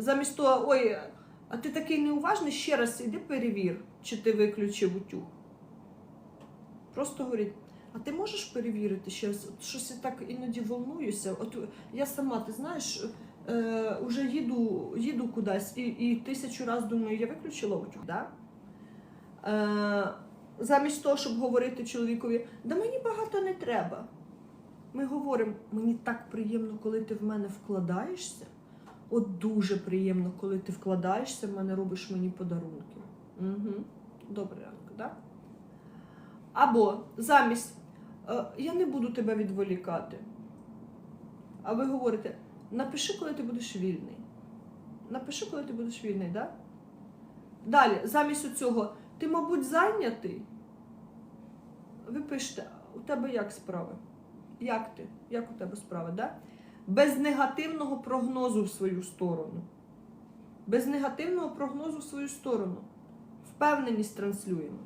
Замість того, ой, а ти такий неуважний, ще раз іди перевір, чи ти виключив утюг. Просто говорить, а ти можеш перевірити ще раз? От щось я так іноді волнуюся. От я сама, ти знаєш, е, вже їду, їду кудись і, і тисячу разів думаю, я виключила утюг, да? Е, замість того, щоб говорити чоловікові, да мені багато не треба. Ми говоримо, мені так приємно, коли ти в мене вкладаєшся. От дуже приємно, коли ти вкладаєшся, в мене робиш мені подарунки. Угу. Добрий ранок, да? Або замість е, я не буду тебе відволікати. А ви говорите, напиши, коли ти будеш вільний. Напиши, коли ти будеш вільний, да? Далі, замість цього, ти, мабуть, зайнятий. Ви пишете, у тебе як справи? Як ти? Як у тебе справи, да? Без негативного прогнозу в свою сторону. Без негативного прогнозу в свою сторону. Впевненість транслюємо.